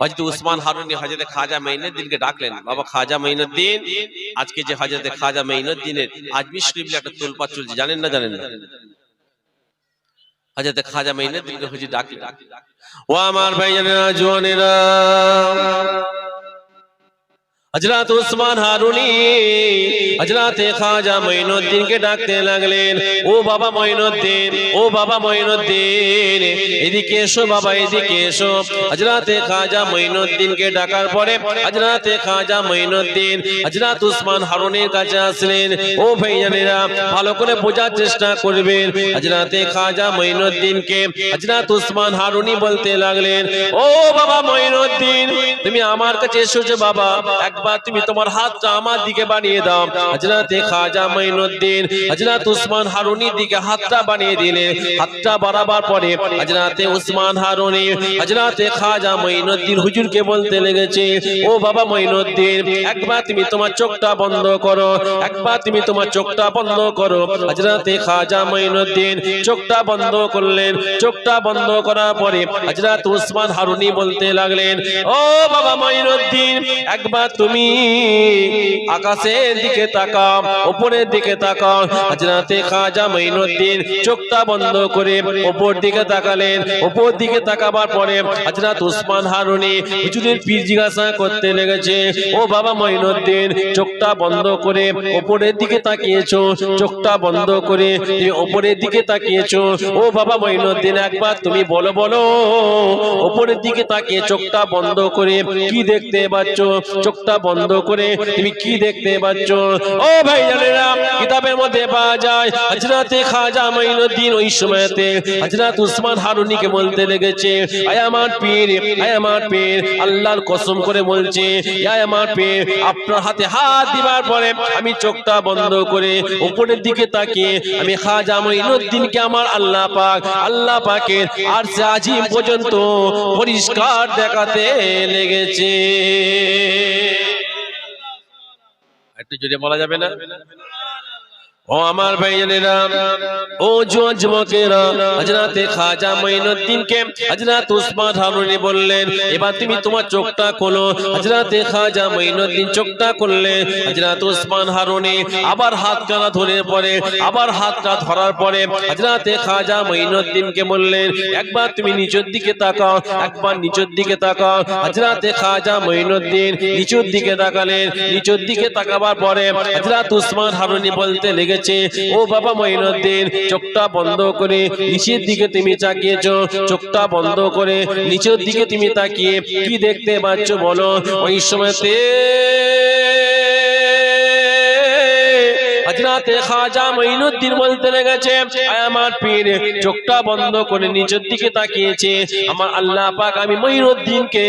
হজরত উসমান হারুনি হজরত খাজা মাইনুদ্দিনকে ডাকলেন, বাবা, খাজা মাইনুদ্দিন আজকে যে হজরত খাজা মাইনুদ্দিনের আজমি শরীফে একটা তোলপা চলছে, জানেন না জানেন না? হজরত খাজা মাইনুদ্দিনকে হুজুর ডাকলেন, ও আমার ভাইজানেরা জোয়ানেরা হজরত উসমান হারুনি হজরত খাজা মঈনুদ্দিনকে ডাকতে লাগলেন, ও বাবা মঈনুদ্দিন, ও বাবা মঈনুদ্দিন, এদিকে এসো বাবা, এদিকে এসো। হজরত খাজা মঈনুদ্দিনকে ডাকার পরে হজরত খাজা মঈনুদ্দিন হজরত উসমান হারুনির কাছে আসলেন, ও ভাইজানেরা, ভালো করে বোঝার চেষ্টা করবেন। হজরত খাজা মঈনুদ্দিনকে হজরত উসমান হারুনি বলতে লাগলেন, ও বাবা মঈনুদ্দিন, তুমি আমার কাছে এসেছ বাবা একবার তুমি তোমার হাতটা আমার দিকে বানিয়ে দাও। হজরতে খাজা মঈনুদ্দিন হজরত উসমান হারুনির দিকে হাতটা বানিয়ে দিলে হাতটা বাড়াবার পরে হজরতে উসমান হারুনি হজরতে খাজা মঈনুদ্দিন হুজুরকে বলতে লেগেছে, ও বাবা মঈনুদ্দিন, একবার তুমি তোমার চোখটা বন্ধ করো, একবার তুমি তোমার চোখটা বন্ধ করো। হজরতে খাজা মঈনুদ্দিন চোখটা বন্ধ করলেন। চোখটা বন্ধ করার পরে হজরত উসমান হারুনি বলতে লাগলেন, ও বাবা মঈনুদ্দিন, একবার তুমি আকাশের দিকে তাকাও, উপরের দিকে তাকাও। হজরতে খাজা মঈনুদ্দিন চোখটা বন্ধ করে উপর দিকে তাকালেন। উপর দিকে তাকাবার পরে হজরত উসমান হারুনি হুজুরের পীর জিজ্ঞাসা করতে লেগেছে, ও বাবা মঈনুদ্দিন, চোখটা বন্ধ করে উপরের দিকে তাকিয়েছো? চোখটা বন্ধ করে তুমি উপরের দিকে তাকিয়েছো? ও বাবা মঈনুদ্দিন, একবার তুমি বলো বলো। উপরের দিকে তাকিয়ে চোখটা বন্ধ করে কি দেখতে পাচ্ছ? চোখটা বন্ধ করে তুমি কি দেখতে পাচ্ছ? ও ভাই জানেরা কিতাবের মধ্যে পাওয়া যায় হজরতে খাজা মাইনুদ্দিন ওই সময়তে হজরত উসমান হারুনিকে বলতে লেগেছে আয় আমার পীর আয় আমার পীর আল্লাহর কসম করে বলছে আয় আমার পীর আপনার হাতে হাত দিবার পরে আমি চোখটা বন্ধ করে উপরের দিকে তাকিয়ে আমি খাজা মাইনুদ্দিনকে আমার আল্লাহ পাক আল্লাহ পাকের আর সে আজিম পর্যন্ত পরিষ্কার দেখাতে লেগেছে। জোরে বলা যাবে না? ও আমার ভাইজানেরা ও জোয়ান যুবকেরা, হযরতে খাজা মঈনুদ্দিনকে হযরত উসমান হারুনি বললেন, এবার তুমি তোমার চোখটা খোলো। হযরতে খাজা মঈনুদ্দিন চোখটা খুললেন, হযরত উসমান হারুনি আবার হাত হাতটা ধরে পরে আবার হাতটা ধরার পরে হযরতে খাজা মঈনুদ্দিনকে বললেন, একবার তুমি নিচের দিকে তাকাও। একবার নিচের দিকে তাকাও। হযরতে খাজা মঈনুদ্দিন নিচের দিকে তাকালেন, নিচের দিকে তাকাবার পরে হযরত উসমান হারুনি বলতে লেগেছে ও বাবা মঈনুদ্দিন, চোখটা বন্ধ করে নিচের দিকে তুমি তাকিয়েছ। চোখটা বন্ধ করে নিচের দিকে তুমি তাকিয়ে কি দেখতে পাচ্ছ বলো? ওই সময়তে হযরতে খাজা মঈনুদ্দিন বলতে লেগেছে আমার পীর, চোখটা বন্ধ করে নিচের দিকে তাকিয়েছে। আমার আল্লাহ পাক আমি মঈনুদ্দিনকে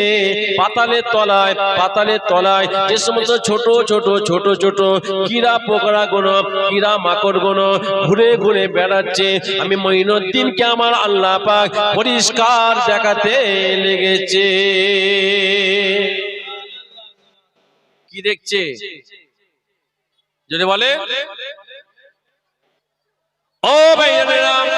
পাতালের তলায় পাতালের তলায় যে সমস্ত ছোট ছোট ছোট ছোট কীরা পোকরা গুলো কীরা মাকড়গুলো ঘুরে ঘুরে বেড়াচ্ছে। আমি মঈনুদ্দিনকে আমার আল্লাহ পাক পরিষ্কার দেখাতে লেগেছে। কি দেখছে? যদি বলে ও ভাইয়েরা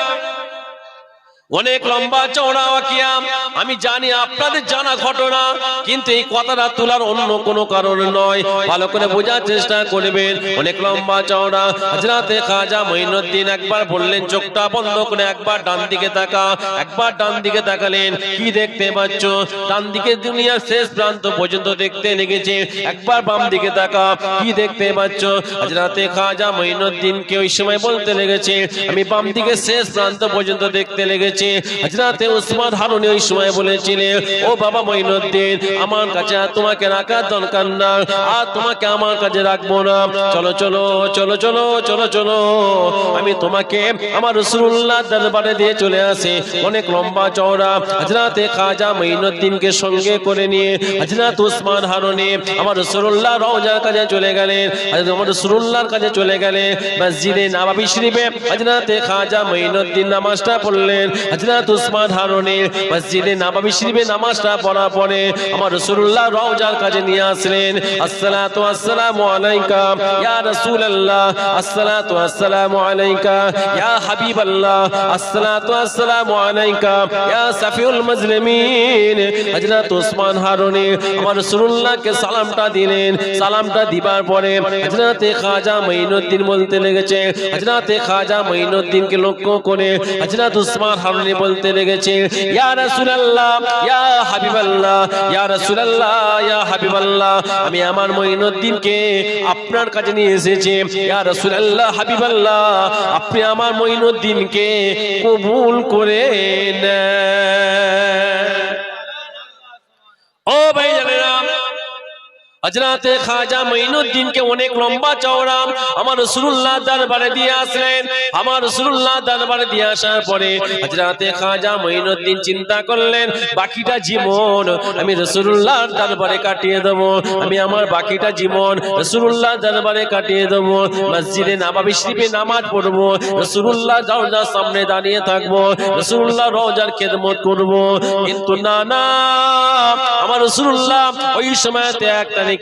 অনেক লম্বা চওড়া ওয়াকিয়াম আমি জানি আপনাদের জানা ঘটনা, কিন্তু এই কথাটা তোলার অন্য কোনো কারণ নয়। ভালো করে বোঝার চেষ্টা করবেন। অনেক লম্বা চওড়া। হযরতে খাজা মঈনুদ্দিন একবার বললেন, চোখটা বন্ধ করে একবার ডান দিকে তাকা। একবার ডান দিকে তাকালেন। কি দেখতে পাচ্ছ? ডান দিকে দুনিয়ার শেষ প্রান্ত পর্যন্ত দেখতে লেগেছে। একবার বাম দিকে তাকা। কি দেখতে পাচ্ছ? হযরতে খাজা মঈনুদ্দিনকে ওই সময় বলতে লেগেছে, আমি বাম দিকে শেষ প্রান্ত পর্যন্ত দেখতে লেগেছে। হযরতে উসমান হারুনি ওই সময় বলেছিলেন, ও বাবা মঈনুদ্দিন, আমার কাছে তোমাকে রাখার দরকার না, আর তোমাকে আমার কাছে রাখব না। চলো চলো চলো চলো চলো চলো। আমি তোমাকে আমার রসুল্লাহ দরবারে দিয়ে চলে আসে। অনেক লম্বা চওড়া হযরতে খাজা মঈনুদ্দিনকে সঙ্গে করে নিয়ে হযরত উসমান হারুনি আমার রসুল্লাহ রওজার কাছে চলে গেলেন। আমার রসুল্লাহর কাছে চলে গেলেন। মসজিদে নববী শরীফে হযরতে খাজা মঈনুদ্দিন নামাজটা পড়লেন। হযরত উসমান হারুনি মসজিদে নববী শরীফে নামাজটা পড়া পরে আমার রাসূলুল্লাহ রওজার কাছে নিয়ে আসলেন। আসসালাতু আসসালামু আলাইকা, ইয়া রাসূলুল্লাহ। আসসালাতু আসসালামু আলাইকা, ইয়া হাবিবাল্লাহ। আসসালাতু আসসালামু আলাইকা, ইয়া সাফিউল মুজলিমিন হযরত উসমান হারুনি আমার রাসূলুল্লাহকে সালামটা দিলেন। সালামটা দিবার পরে হযরতে খাজা মঈনুদ্দিন বলতে লেগেছে, হযরতে খাজা মঈনুদ্দিনকে লক্ষ্য করে হযরত উসমান হারুনি বলতে লেগেছে আমি আমার মঈনুদ্দিনকে আপনার কাছে নিয়ে এসেছি। ইয়া রাসূলুল্লাহ, হাবিবাল্লাহ, আপনি আমার মঈনুদ্দিনকে কবুল করে নেন। ও ভাই জানেরা হজরতে খাজা মঈনুদ্দিনকে অনেক লম্বা চওড়া আমার রাসূলুল্লাহ দরবারে দিয়ে আসলেন। আমার রাসূলুল্লাহ দরবারে দিয়ে আসার পরে হজরতে খাজা মঈনুদ্দিন চিন্তা করলেন, বাকিটা জীবন আমি রাসূলুল্লাহর দরবারে কাটিয়ে দেব। আমি আমার বাকিটা জীবন রাসূলুল্লাহ দরবারে কাটিয়ে দেব। মসজিদে নববী শরীফে নামাজ পড়ব। রাসূলুল্লাহ রওজার সামনে দাঁড়িয়ে থাকব। রাসূলুল্লাহ রওজার খেদমত করব। কিন্তু না না, আমার রাসূলুল্লাহ ওই সময়তে এক তারিখে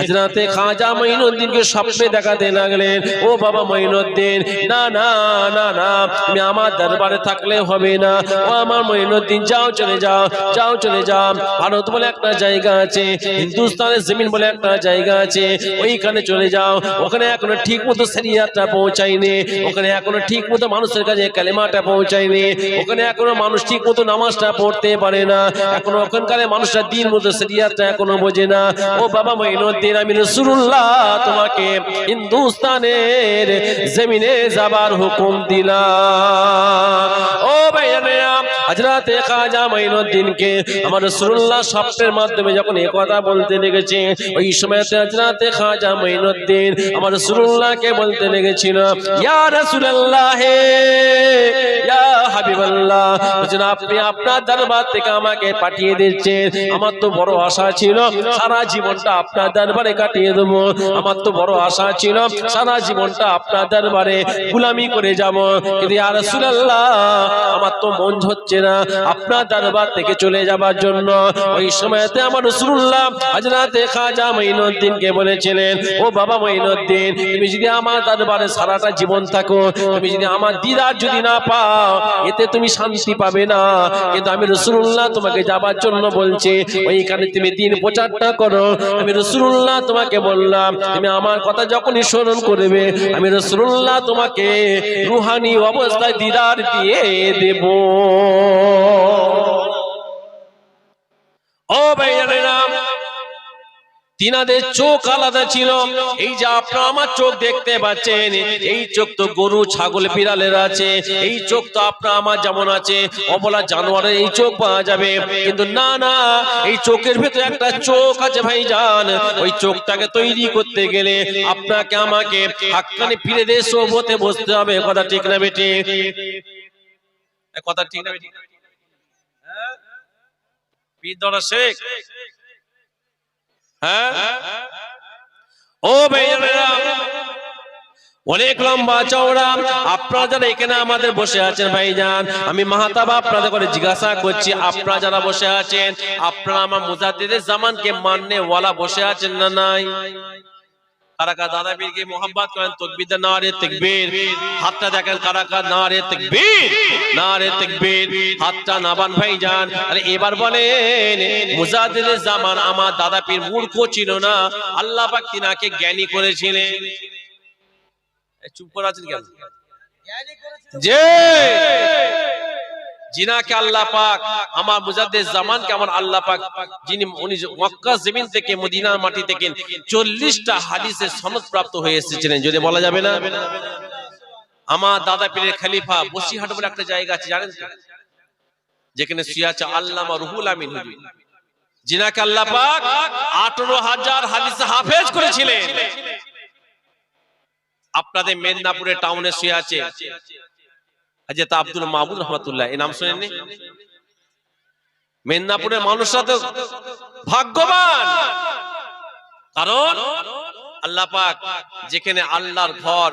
হযরতে খাজা মঈনুদ্দিনকে স্বপ্নে দেখাতে লাগলেন, ও বাবা মঈনুদ্দিন, না না না না, তুমি আমার দরবারে থাকলে হবে না। ও আমার মঈনুদ্দিন, যাও চলে যাও যাও চলে যাও। ভারত বলে একটা জায়গা আছে, হিন্দুস্তানের জমিন বলে একটা জায়গা আছে, ওইখানে চলে যাও। ওখানে এখনও ঠিক মতো শরিয়াতটা পৌঁছায়নি, ওখানে এখনও ঠিক মতো মানুষের কাছে কালেমাটা পৌঁছায়নি, ওখানে এখনও মানুষ ঠিক মতো নামাজটা পড়তে পারে না, এখনও ওখানকার মানুষরা দিন মতো শরিয়াতটা এখনও বোঝে না। ও বাবা মঈনুদ্দিন আমি রাসূলুল্লাহ তোমাকে হিন্দুস্তানের জমিনে যাবার হুকুম দিলা ও ভাইয়ানেরা হযরতে খাজা মঈনুদ্দিনকে আমার রাসূলুল্লাহ স্বপ্নের মাধ্যমে যখন এই কথা বলতে লেগেছে, ওই সময়তে হযরতে খাজা মঈনুদ্দিন আমার রাসূলুল্লাহকে বলতে লেগেছিল, ইয়া রাসূলুল্লাহ হে ইয়া হাবিবাল্লাহ বলছেন আপনি আপনার দরবার থেকে আমাকে পাঠিয়ে দিচ্ছেন, আমার তো বড় আশা ছিল, সারা জীবনটা আপনার দরবারে কাটিয়ে দেব, আমার তো বড় আশা ছিল, সারা জীবনটা আপনার দরবারে গুলামি করে যাব, কিন্তু ইয়া রাসূলুল্লাহ, আমার তো মন হচ্ছে না আপনার দরবার থেকে চলে যাবার জন্য। ওই সময়তে আমার রাসূলুল্লাহ হযরতে খাজা মঈনুদ্দিনকে বলেছিলেন, ও বাবা মঈনুদ্দিন, তুমি যদি আমার দরবারে সারাটা জীবন থাকো, তুমি যদি আমার দিদার যদি না পাও, এতে তুমি শান্তি পাবে না। কিন্তু আমি রাসূলুল্লাহ তোমাকে যাবার জন্য বলছি, ওইখানে তুমি দিন প্রচারটা করো। আমি রাসূলুল্লাহ তোমাকে বললাম, তুমি আমার কথা যখনই স্মরণ করবে, আমি রাসূলুল্লাহ তোমাকে রুহানি অবস্থায় দিদার দিয়ে দেব। ও তিনাদের চোখ আলাদা ছিল। এই যে আপনারা আমার চোখ দেখতে পাচ্ছেন, এই চোখ তো গরু, ছাগল, বিড়ালের আছে। এই চোখ তো আপনার আমার যেমন আছে, অবলা জানোয়ারের এই চোখ পাওয়া যাবে। কিন্তু না না, এই চোখের ভেতরে একটা চোখ আছে ভাই জান ওই চোখটাকে তৈরি করতে গেলে আপনাকে আমাকে হাক্কানি ফিরে দিয়ে সোবতে বসতে হবে, কথা ঠিক না বেটি? কথা ঠিক হ্যাঁ? অনেক লম্বা চওড়া, আপনারা যারা এখানে আমাদের বসে আছেন ভাইজান, আমি মাহাতাবা আপনাদের করে জিজ্ঞাসা করছি, আপনারা যারা বসে আছেন, আপনারা আমার মুজাদ্দিদের জামানকে মাননে ওয়ালা বসে আছেন না নাই? কারা কারা দাদা পীরকে মোহাম্মত করেন তকবীর নারে তাকবীর। হাতটা দেখেন কারা কারা নারে তাকবীর। নারে তাকবীর। হাতটা নাবান ভাইজান আরে এবার বলেন মুজাদ্দিদের জামান আমার দাদা পীর মূর্খ ছিল না। আল্লাহ পাক তিনাকে জ্ঞানী করেছিলেন। চুপ করে আছেন কেন? জ্ঞানী করেছিলেন যে জিনাকে আল্লাহ পাক, আমার মুজাদ্দিদ জামানকে আমার আল্লাহ পাক, যিনি উনি মক্কা জমিন থেকে মদিনার মাটি থেকে 40টা হাদিসের সনদ প্রাপ্ত হয়ে এসেছিলেন, যদি বলা যাবে না? আমার দাদা পীরের খলিফা বসিরহাট বলে একটা জায়গা আছে, জানেন? যেখানে আছে আল্লামা রুহুল আমিন হুজুর। জিনাকে আল্লাহ পাক 18000 হাদিস হাফেজ করেছিলেন। আপনাদের মেদিনীপুরে টাউনে শুয়ে আছে। হাজরত আব্দুল মাহমুদ রহমতুল্লাহ এই নাম শুনেননি? মেদিনীপুরের মানুষরা তো ভাগ্যবান। কারণ আল্লাহ পাক যেখানে আল্লাহর ঘর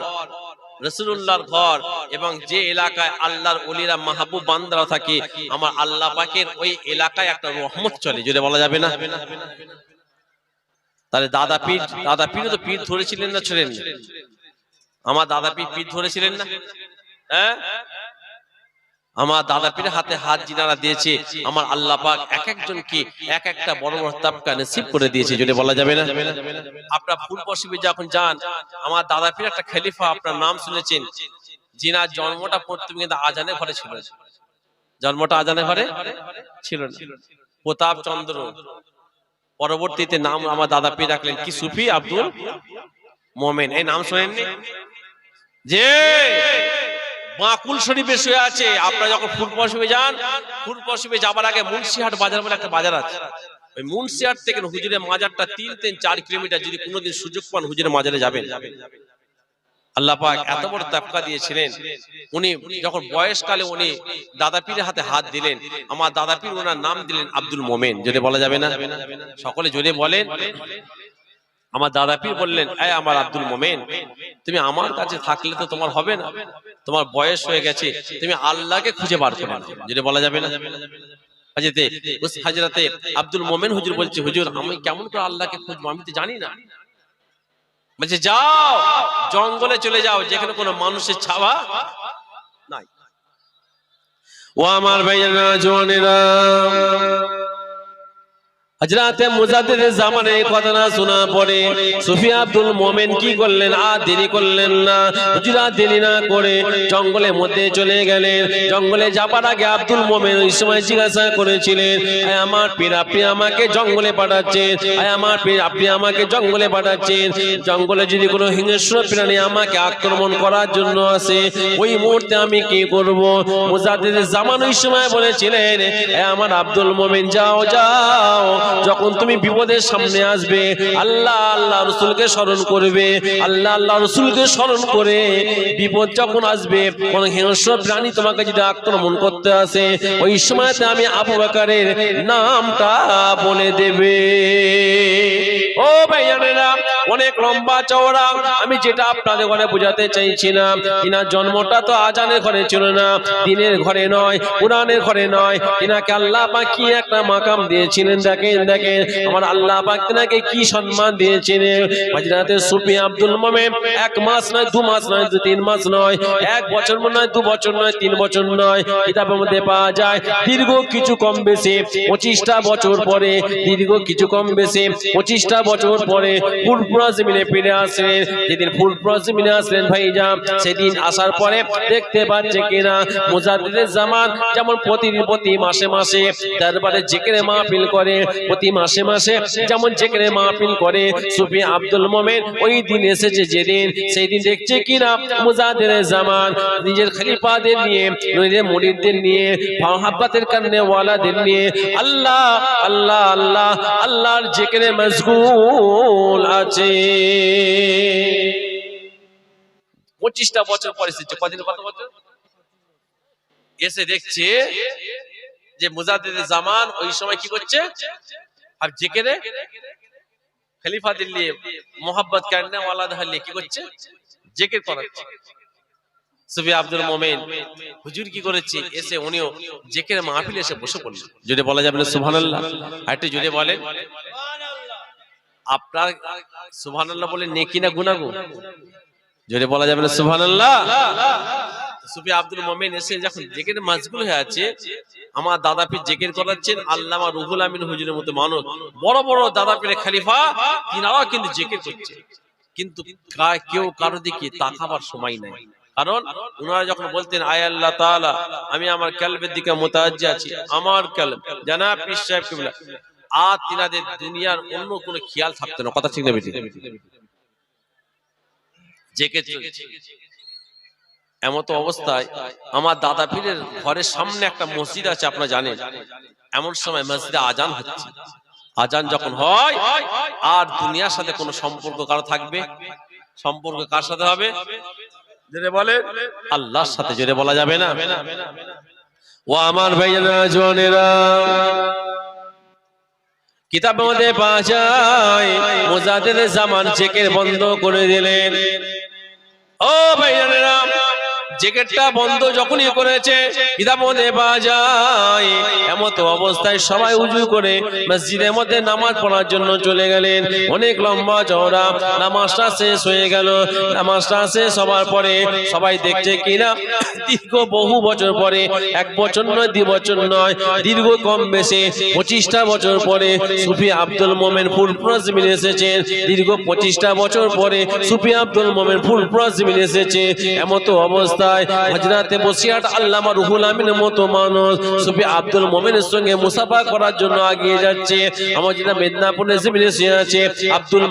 রসুল্লাহর ঘর এবং যে এলাকায় আল্লাহর অলিরা মাহবুব বান্দারা থাকে, আমার আল্লাহ পাকের ওই এলাকায় একটা রহমত চলে যদি বলা যাবে না? তাহলে দাদা পীর দাদা পীর তো পীর ধরেছিলেন না, ছিলেন আমার দাদা পীর পীর ধরেছিলেন না? হ্যাঁ? আমার দাদা পীরের হাতে হাত জিনারা দিয়েছে, আমার আল্লাহ পাক এক একজনকে এক একটা বড় বড় তাপকা নসিব করে দিয়েছে, যদি বলা যাবে না? আপনার ফুল পশিবে যখন যান, আমার দাদা পীর একটা খলিফা আপনার নাম শুনেছেন জিনার জন্মটা প্রথমে কিন্তু আজানের ঘরে ছিল। জন্মটা আজানের ঘরে? ছিল না। প্রতাপ চন্দ্র। পরবর্তীতে নাম আমার দাদা পীর রাখলেন কি সুফি আব্দুল মোমেন। এই নাম শোনেননি? যে বাকুল শরীফে শুয়ে আছে। আপনারা যখন শরীফে যান শরীফে যাবার আগে মুন্সিহাট বাজার বলে একটা বাজার আছে। ওই মুন্সিহাট থেকে হুজুরের মাজারটা তিন তিন চার কিলোমিটার যদি কোনোদিন সুযোগ পান হুজুরের মাজারে যাবেন। আল্লাহ পাক এত বড় তাপকা দিয়েছিলেন। উনি যখন বয়সকালে উনি দাদা পীরের হাতে হাত দিলেন, আমার দাদা পীর ওনার নাম দিলেন আব্দুল মোমেন। যদি বলা যাবে না? সকলে যদি বলেন। আমার দাদা পীর বললেন এই আমার আব্দুল মোমেন তুমি আমার কাছে থাকলে তো তোমার হবে না। তোমার বয়স হয়ে গেছে তুমি আল্লাহকে খুঁজে বার করে নাও। যদি বলা যাবে না। হাজরাতে উস হাজরাতে আব্দুল মোমেন হুজুর বলছে হুজুর আমি কেমন করে আল্লাহকে খুঁজবো আমি তো জানি না। বলছে যাও জঙ্গলে চলে যাও যেখানে কোনো মানুষের ছাওয়া নাই। ও আমার ভাইয়েরা জওয়ানেরা হজরাতে মুজাদ্দিদের জামানে কথা না শোনা পরে সুফি আব্দুল মোমেন কি করলেন? আর দেরি করলেন না। হুজুরা দেরি না করে জঙ্গলের মধ্যে চলে গেলেন। জঙ্গলে যাবার আগে আব্দুল মোমেন ওই সময় জিজ্ঞাসা করেছিলেন, "আয় আমার পীর, আপনি আমাকে জঙ্গলে পাঠাচ্ছেন। আমার পীর, আপনি আমাকে জঙ্গলে পাঠাচ্ছেন। জঙ্গলে যদি কোনো হিংস্র প্রাণী আমাকে আক্রমণ করার জন্য আসে, ওই মুহূর্তে আমি কি করব? মুজাদ্দিদের জামান ওই সময় বলেছিলেন "এ আমার আব্দুল মোমেন, যাও যাও। যখন তুমি বিপদের সামনে আসবে, আল্লাহ আল্লাহ রসুলকে স্মরণ করবে, আল্লাহ আল্লাহ রসুলকে স্মরণ করে বিপদ যখন আসবে, কোন হিংস্র প্রাণী তোমাকে যদি আক্রমণ করতে আসে, ওই সময়তে আমি আবু বাকারের নামটা বলে দেবে। ও ভাইয়ানেরা, অনেক লম্বা চওড়া, আমি যেটা আপনাদের ঘরে বোঝাতে চাইছি না তিনার জন্মটা তো আজানের ঘরে ছিল না, দিনের ঘরে নয়, কোরআনের ঘরে নয় তিনাকে আল্লাহ পাক কি একটা মাকাম দিয়েছিলেন দেখেন। দেখেন আমার আল্লাহ পাক কি সম্মান দিয়েছিলেন মাঝরাতে সুফি আব্দুল মোমেন এক মাস নয়, দু মাস নয় তিন মাস নয়, এক বছর নয় দু বছর নয়, তিন বছর নয়, কিতাবের মধ্যে পাওয়া যায়, দীর্ঘ কিছু কম বেশি, পঁচিশটা বছর পরে, দীর্ঘ কিছু কম বেশি, পঁচিশটা বছর পরে ফুলপুরা ফিরে আসলেন। যেদিন ফুলপুরা জমিনে আসলেন ভাইজা সেদিন আসার পরে দেখতে পাচ্ছে কিনা, মুজাদ্দিদের জামান যেমন প্রতিদিন, প্রতি মাসে মাসে দরবারে জেকেরে মাহফিল করে প্রতি মাসে মাসে যেমন জেকেরে মাহফিল করে সুফি আব্দুল মোমেন, ওই দিন এসেছে যেদিন সেই দিন দেখছে কিনা মুজাদের জামান, নিজের খলিফাদের নিয়ে, নিজের মুরিদদের নিয়ে, মহাব্বাতের কারণে ওয়ালাদের নিয়ে, আল্লাহ আল্লাহ আল্লাহ, আল্লাহর জেকেরে মশগুল আছে। পঁচিশটা বছর পরে এসেছে। কদিন কত বছর? এসে দেখছে যে মুজাদ্দিদ জামান ওই সময় কি করছে? আর জেকেরে খলিফা দিল্লি মোহাব্বত কারণে ওয়ালাদ কি করছে? জেকের করাচ্ছে। সুফি আব্দুল মোমেন, হুজুর কি করেছে? এসে উনিও জেকের মাহফিলে এসে বসে পড়লেন যদি বলা যাবে না সুবহানাল্লাহ একটু যদি বলেন। আপনার সুবহানাল্লাহ বলে নেকি না গুনাহগো যদি বলা যাবে না সুবহানাল্লাহ সুফি আব্দুল মোমেন এসে যখন জেকের মাজগুল হয়ে আছে, আমার দাদা পীর জেকের করাচ্ছেন, আল্লামা রুহুল আমিন হুজুরের মতো মানুষ। বড় বড় দাদা পীরের খলিফা, তিনারাও কিন্তু জেকের করছে। কিন্তু কেউ কারও দিকে তাকাবার সময় নাই। কারণ ওনারা যখন বলতেন, আয় আল্লাহ তাআলা, আমি আমার কালবের দিকে মোতাজ্জি আছি, আমার কালব জানাব পীর সাহেব কিবলা। আর তিনাদের দুনিয়ার অন্য কোনো খেয়াল থাকতো না। কথা ঠিক না বেটি জেকে চলছে। এমত অবস্থায় আমার দাদা পীরের ঘরের সামনে একটা মসজিদ আছে, আপনারা জানেন। এমন সময় মসজিদে আজান হচ্ছে। আজান যখন হয়, আর দুনিয়ার সাথে কোনো সম্পর্ক কারও থাকবে? সম্পর্ক কার সাথে হবে? বলে আল্লাহর সাথে জেনে বলা যাবে না। ও আমার ভাইয়েরা জনেরা কিতাবের মধ্যে পাওয়া যায় মুজাদ্দিদ জামান চেকের বন্ধ করে দিলেন। ও ভাইজানেরা জেকেটটা বন্ধ যখনই করেছে পাওয়া যায় এমত অবস্থায় সবাই উজু করে মসজিদের মধ্যে নামাজ পড়ার জন্য চলে গেলেন। অনেক লম্বা চওড়া। নামাজটা শেষ হয়ে গেল। নামাজটা শেষ হওয়ার পরে সবাই দেখছে কিনা। দীর্ঘ বহু বছর পরে এক বছর নয় দুই বছর নয় দীর্ঘ কম বেশি পঁচিশটা বছর পরে সুফি আব্দুল মোমেন ফুলপ্রস মিলে এসেছেন। দীর্ঘ পঁচিশটা বছর পরে সুফি আব্দুল মোমেন ফুলপ্রস মিলে এসেছে এমতো আল্লামা রুহুল আমিনের মতো মানুষ। সুফি আব্দুল মোমেনের সঙ্গে মুসাফা করার জন্য এগিয়ে যাচ্ছে। আমার যেটা এসে আছে, আব্দুল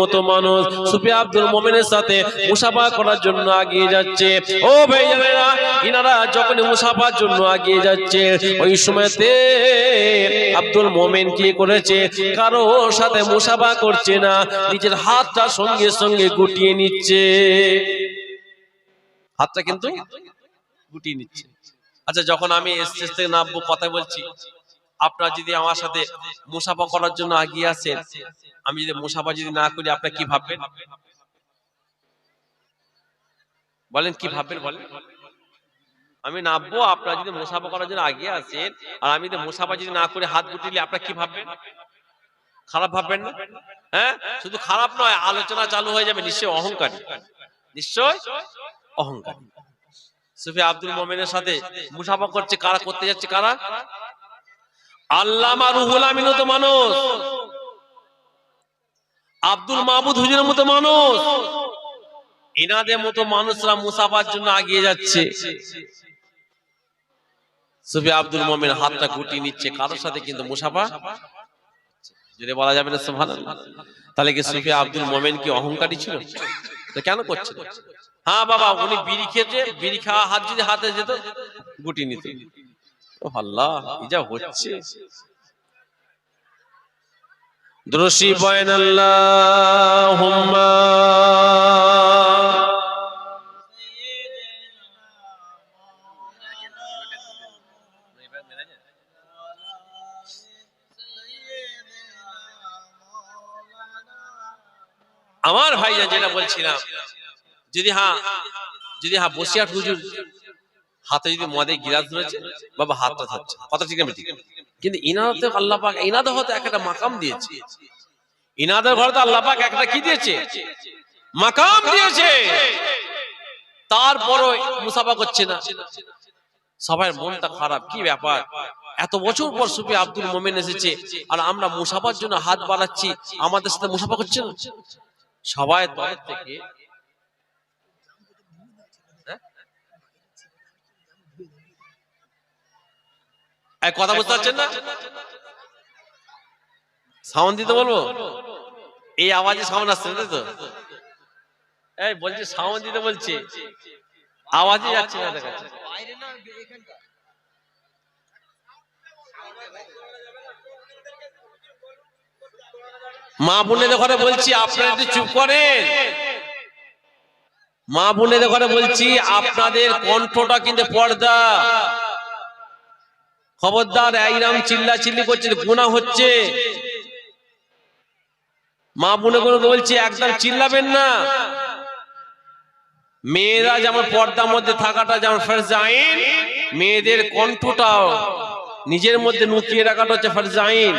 মতো মানুষ। সুফি আব্দুল মোমেনের সাথে মুসাফা করার জন্য এগিয়ে যাচ্ছে। ও ভাই জানেরা ইনারা যখন মুসাফার জন্য এগিয়ে যাচ্ছে, ওই সময়তে আব্দুল মোমেন কি করেছে? কারও সাথে মুসাফা করছে না, নিজের হাতটা সঙ্গে সঙ্গে গুটিয়ে নিচ্ছে। হাতটা কিন্তু গুটিয়ে নিচ্ছে। আচ্ছা যখন আমি স্টেজ থেকে নামবো কথা বলছি আপনার যদি আমার সাথে মুসাফা করার জন্য আগিয়ে আসেন আমি যদি মুসাফা যদি না করি আপনারা কি ভাববেন? বলেন কি ভাববেন বলেন। আমি নামবো আপনার যদি মুসাফা করার জন্য আগিয়ে আসেন আর আমি যদি মুসাফা যদি না করে হাত গুটিলে আপনার কি ভাববেন? খারাপ ভাববেন না? হ্যাঁ? শুধু খারাপ নয় আলোচনা চালু হয়ে যাবে নিশ্চয় অহংকার। নিশ্চয়? অহংকার। সুফি আব্দুল মোমেনের সাথে মুসাফা করছে, কারা করতে যাচ্ছে, কারা? রুহুল তো মানুষ। আব্দুল মাহমুদ হুজুরের মতো মানুষ। মতো মানুষরা মুসাফার জন্য আগিয়ে যাচ্ছে। সুফি আব্দুল মোমেন হাতটা গুটিয়ে নিচ্ছে কারোর সাথে, কিন্তু মুসাফা যদি বলা যাবে না তাহলে কি সুফি আব্দুল মোমেন কি অহংকারী ছিল? কেন করছে হ্যাঁ বাবা উনি বিড়ি খেয়েছে বিড়ি খাওয়া হাত যদি হাতে যেত গুটি নিত। ও আল্লাহ যা হচ্ছে। দ্রসি বয়ন আল্লাহুম্মা। আমার ভাইজান যেটা বলছিলাম যদি হ্যাঁ যদি হ্যাঁ বসিয়াট হুজুর হাতে যদি মদে গিলাস ধরেছে, বাবা হাতটা ধরছে। কথা ঠিক আমি ঠিক কিন্তু ইনাদতে আল্লাহ পাক, ইনাদের হয়তো একটা মাকাম দিয়েছে। ইনাদের ঘরে তো আল্লাহ পাক একটা কি দিয়েছে? মাকাম দিয়েছে। তারপরও মুসাফা করছে না। সবার মনটা খারাপ, কি ব্যাপার? এত বছর পর সুফি আব্দুল মোমেন এসেছে, আর আমরা মুসাফার জন্য হাত বাড়াচ্ছি, আমাদের সাথে মুসাফা করছে না? সবাই তরফ থেকে কথা বুঝতে পারছেন না? সাউন্ড দিতে বলব? এই আওয়াজে সাউন্ড আসছে না তো? এই বলছি, সাউন্ড দিতে বলছি। আওয়াজে যাচ্ছে না, দেখা মা বোনেদের ঘরে বলছি, আপনারা একটু চুপ করেন। মা বোনেদের ঘরে বলছি, আপনাদের কণ্ঠটা কিন্তু পর্দা। খবরদার এইরাম চিল্লা চিল্লি করছে গুণা হচ্ছে। মা বোনে কোনো বলছি, একদম চিল্লাবেন না। মেয়েরা যেমন পর্দার মধ্যে থাকাটা যেমন ফরজ মেয়েদের কণ্ঠটাও নিজের মধ্যে লুকিয়ে রাখাটা হচ্ছে ফরজ আইন।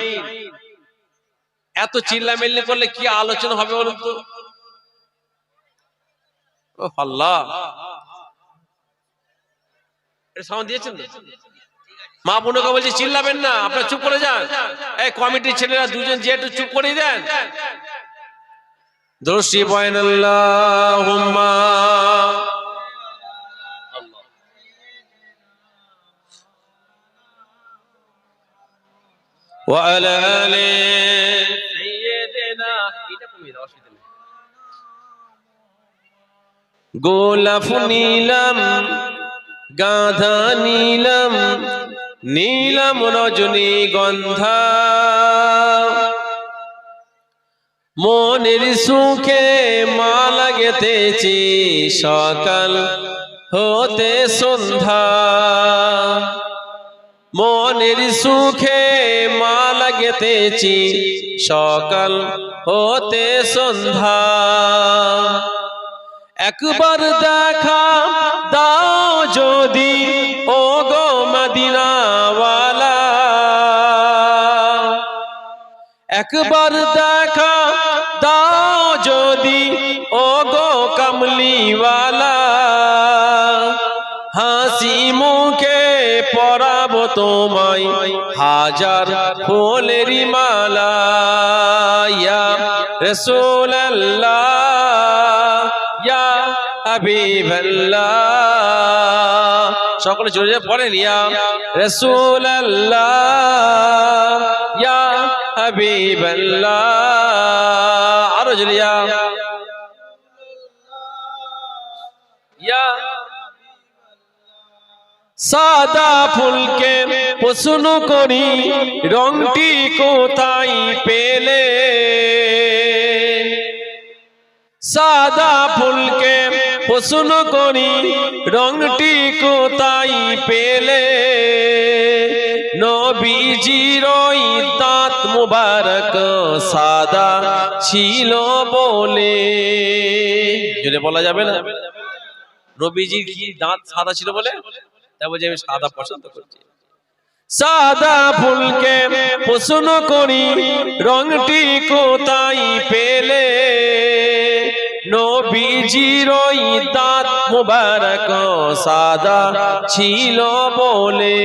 এত চিল্লামিল্লি করলে কি আলোচনা হবে বলুন তো? আল্লাহ। সাউন্ড দিয়েছেন মা বোনকে বলছে চিল্লাবেন না আপনার চুপ করে যান এই কমিটির ছেলেরা দুজন যে একটু চুপ করে দেন দোষী বয়ন আল্লাহুম্মা وعلى آل سيدنا গোলাপ নীলাম গাধা নীলাম নীলাম রজনী গন্ধা। মনের সুখে মালা গেতেছি সকাল হতে সন্ধ্যা। মনের সুখে মালা গেতেছি সকাল হতে সন্ধ্যা। একবার দেখা দাও যদি ও গো মদিনাওয়ালা একবার দেখা দাও যদি ও গো কমলিওয়ালা। হাসি মুখে পরাব তোমায়, হাজার ফুলেরি মালা ইয়া রসুল্লাহ ইয়া হাবিবাল্লাহ। সকলে জোরে পড়েন, ইয়া রসুল্লাহ জোরে, ইয়া। ইয়া। সাদা ফুলকে প্রশ্ন করি, রংটি কোথায় পেলে? সাদা ফুলকে প্রশ্ন করি, রংটি কোথায় পেলে? নবীজির দাঁত মুবারক সাদা ছিল বলে। যদি বলা যাবে না? নবীজির কি দাঁত সাদা ছিল বলে? তাই বলছি, আমি সাদা পছন্দ করছি। সাদা ফুলকে প্রশ্ন করি, রংটি কোথায় পেলে? নবীজির ওই দাঁত মুবারক সাদা ছিল বলে।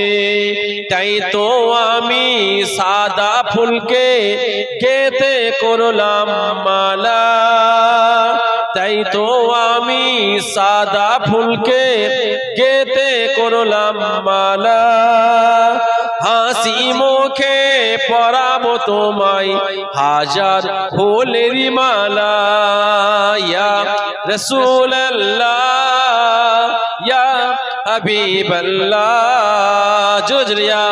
তাই তো আমি সাদা ফুলকে কেতে করলাম মালা। তাই তো আমি সাদা ফুলকে কেতে করলাম মালা। হাসি মুখে পরাবো তোমায় হাজার ফুলের মালা। রসুল্লাহ ইয়া হাবিবাল্লাহ, জোজরিয়া।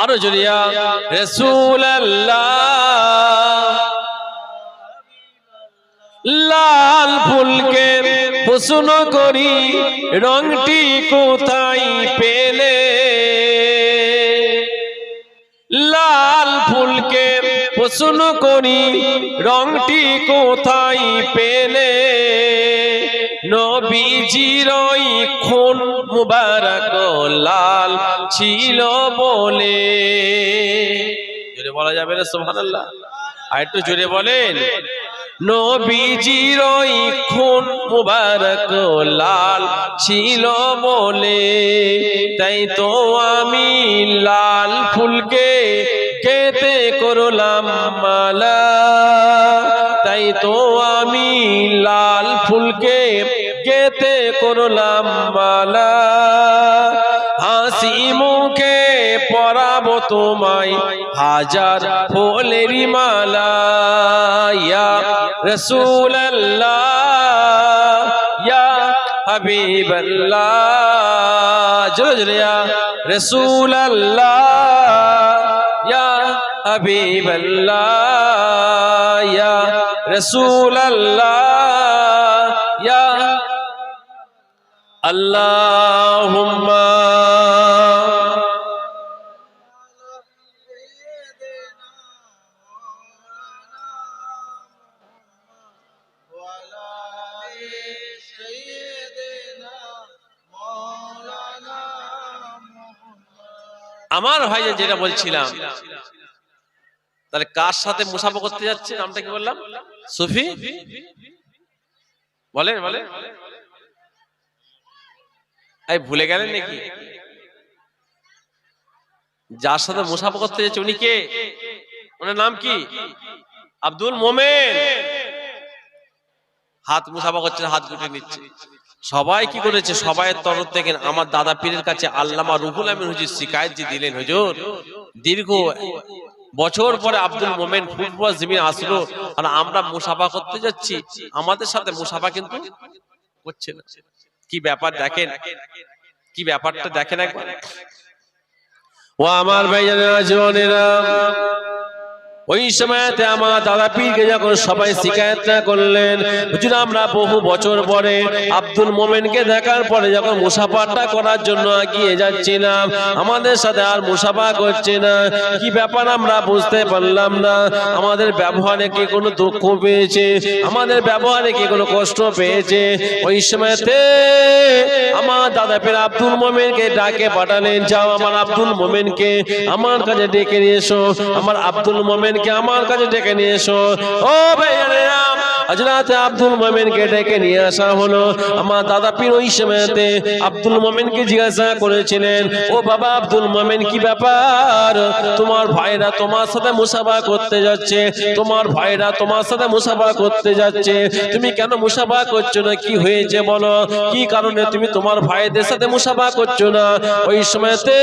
আরও জড়িয়া রসুল্লাহ লাল ফুলকে প্রশ্ন করি, রংটি কোথায় পেলে? লাল ফুলকে প্রশ্ন করি, রংটি কোথায় পেলে? নবীজির ওই খুন মুবারক লাল ছিল বলে। বলা যাবে না, সুবহানাল্লাহ? আর একটু জোরে বলেন। নবীজির ওই খুন মুবারক লাল ছিল বলে। তাই তো আমি লাল ফুলকে কেতে করলাম মালা। তাই তো আমি লাল ফুলকে কেতে করলাম মালা। হাসি মুখে পরাবো তোমায় হাজার ফুলেরি মালা। ইয়া রসুল্লাহ ইয়া জোরে ইয়া রসুল্লাহ ইয়া হাবিবাল্লাহ ইয়া রসুল্লাহ ইয়া আল্লাহুম্মা আমার ভাই যেটা বলছিলাম। তাহলে কার সাথে মুসাফা করতে যাচ্ছে, নামটা কি বললাম? সুফি? বলেন বলেন। ভুলে গেলেন নাকি? যার সাথে মুসাফা করতে যাচ্ছে, উনি কে? ওনার নাম কি? আব্দুল মোমেন। হাত মুসাফা করছেন, হাত গুটে নিচ্ছে। সবাই কি করেছে? সবাই তরফ থেকে আমার দাদা পীরের কাছে আল্লামা রুহুল আমিন হুজুর শিকায়ত যে দিলেন, হুজুর। দীর্ঘ বছর পরে আব্দুল মোমেন ফুটবল জমিন আসলো, আর আমরা মুসাফা করতে যাচ্ছি। আমাদের সাথে মুসাফা কিন্তু করছে না। কি ব্যাপার দেখেন? কি ব্যাপারটা দেখেন একবার? ও আমার ভাইজানেরা জীবনেরা ওই সময়তে আমার দাদা পীরকে যখন সবাই শিকায়ত না করলেন, হুজুর, আমরা বহু বছর পরে আব্দুল মোমেনকে দেখার পরে যখন মুসাফাটা করার জন্য এগিয়ে যাচ্ছিলাম, আমাদের সাথে আর মুসাফা করছে না। কি ব্যাপার আমরা বুঝতে পারলাম না। আমাদের ব্যবহারে কি কোনো দুঃখ পেয়েছে? আমাদের ব্যবহারে কি কোনো কষ্ট পেয়েছে? ওই সময়তে আমার দাদা পীর আব্দুল মোমেনকে ডাকে পাঠালেন, যাও আমার আব্দুল মোমেনকে, আমার কাছে ডেকে নিয়ে এসো। আমার আব্দুল মোমেনকে আমার কাছে ডেকে নিয়ে এসো। ও ভাইয়ারা হজরত আব্দুল মোমেনকে ডেকে নিয়ে আসা হলো। আমার দাদা পীর ওই সময়তে আব্দুল মোমেনকে জিজ্ঞাসা করেছিলেন, ও বাবা আব্দুল মোমেন, কি ব্যাপার? তোমার ভাইরা তোমার সাথে মুসাফা করতে যাচ্ছে, তোমার ভাইরা তোমার সাথে মুসাফা করতে যাচ্ছে। তুমি কেন মুসাফা করছ না? কি হয়েছে বলো? কি কারণে তুমি তোমার ভাইদের সাথে মুসাফা করছ না? ওই সময়তে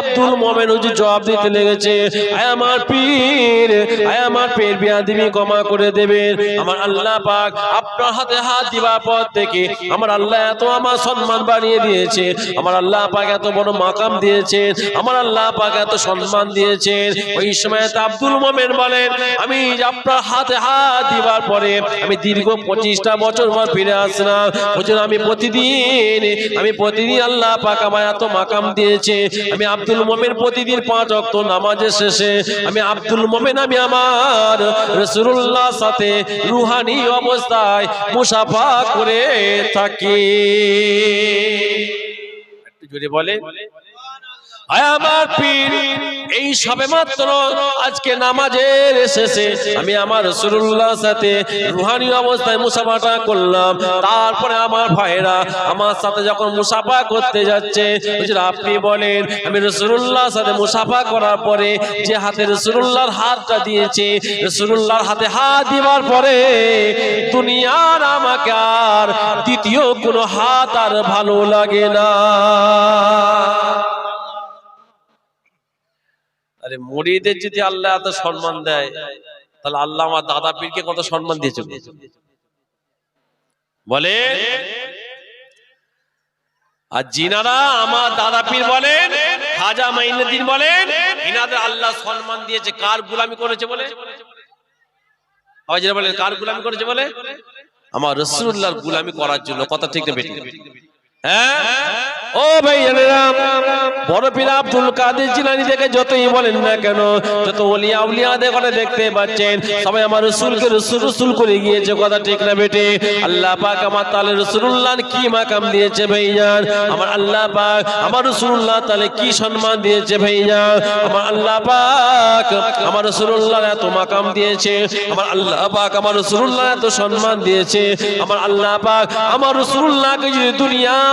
আব্দুল মোমেন হুজুর জবাব দিতে লেগেছে, আয় আমার পীর, আয় আমার পীর বিয়া দিবি ক্ষমা করে দেবেন। আমার আল্লাহ পাক আপনার হাতে হাত দিবার পর থেকে আমার আল্লাহ এত আমার সম্মান বাড়িয়ে দিয়েছে। আমার আল্লাহ পাক এত বড় মাকাম দিয়েছেন আমার আল্লাহ পাক এত সম্মান দিয়েছেন ওই সময় আব্দুল মোমেন বলেন, আমি আপনার হাতে হাত দিবার পরে আমি দীর্ঘ পঁচিশটা বছর পর ফিরে আসলাম। হুজুর, আমি প্রতিদিন আমি প্রতিদিন আল্লাহ পাক আমার এত মাকাম দিয়েছে। আমি আব্দুল মোমেন প্রতিদিন পাঁচ অক্ত নামাজের শেষে, আমি আব্দুল মোমেন, আমি আমার রসুল্লাহ সাথে রুহানি অবস্থায় মুসাফা করে থাকি। জোরে বলে আমার পীর, এই সবে মাত্র আজকে নামাজের শেষে আমি আমার রসুল্লাহ সাথে রুহানি অবস্থায় মুসাফাটা করলাম। তারপরে আমার ভাইরা আমার সাথে যখন মুসাফা করতে যাচ্ছে আপনি বলেন, আমি রসুল্লাহর সাথে মুসাফা করার পরে যে হাতে রসুল্লাহর হাতটা দিয়েছে রসুল্লাহর হাতে হাত দিবার পরে দুনিয়ার আমাকে আর দ্বিতীয় কোনো হাত আর ভালো লাগে না। আরে মুড়িদের যদি আল্লাহ এত সম্মান দেয়, তাহলে আল্লাহ আমার দাদা পীরকে কত সম্মান দিয়েছে বলে আর জিনারা আমার দাদা পীর বলেন, খাজা মাইনুদ্দিন বলেন, ইনাদের আল্লাহ সম্মান দিয়েছে। কার গুলামি করেছে বলে? বলেন, কার গুলামি করেছে বলে? আমার রসুল্লাহর গুলামি করার জন্য, কথা ঠিক না বেটি হ্যাঁ? ও ভাই বড় পীর আব্দুল কাদের জিলানি থেকে যতই বলেন না কেন, যত ওলিয়া উলিয়াদের কথা দেখতে পাচ্ছেন, সবাই আমার রসুলকে রসুল রসুল করে গিয়েছে, কথা ঠিক না বেটে? আল্লাহ পাক আমার তাহলে রসুল্লাহ কি মাকাম দিয়েছে ভাইজান আমার আল্লাহ পাক, আমার রসুল্লাহ তাহলে কি সম্মান দিয়েছে ভাইজান আমার আল্লাহ পাক আমার রসুল্লাহ এত মাকাম দিয়েছে, আমার আল্লাহ পাক আমার রসুল্লাহ এত সম্মান দিয়েছে, আমার আল্লাহ পাক আমার রসুল্লাহকে যদি দুনিয়া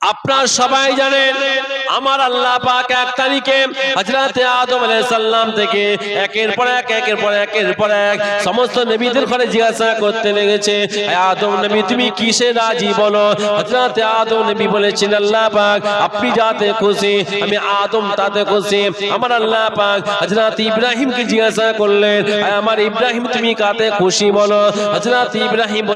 আপনার সবাই জানেন, আমার আল্লাহ পাক এক তারিখে হযরতে আদম আলাইহিস সালাম থেকে একের পর এক, একের পর একের পর এক সমস্ত নবীদের ঘরে জিজ্ঞাসা করতে লেগেছে, "এ আদম নবী, তুমি কিসে রাজি বলো? হযরতে আদম নবী বলেছেন, আল্লাহ পাক, আপনি যাতে খুশি, আমি আদম তাতে খুশি। আমার আল্লাহ পাক হযরত ইব্রাহিমকে জিজ্ঞাসা করলেন, "এ আমার ইব্রাহিম, তুমি কাতে খুশি বলো? হযরত ইব্রাহিম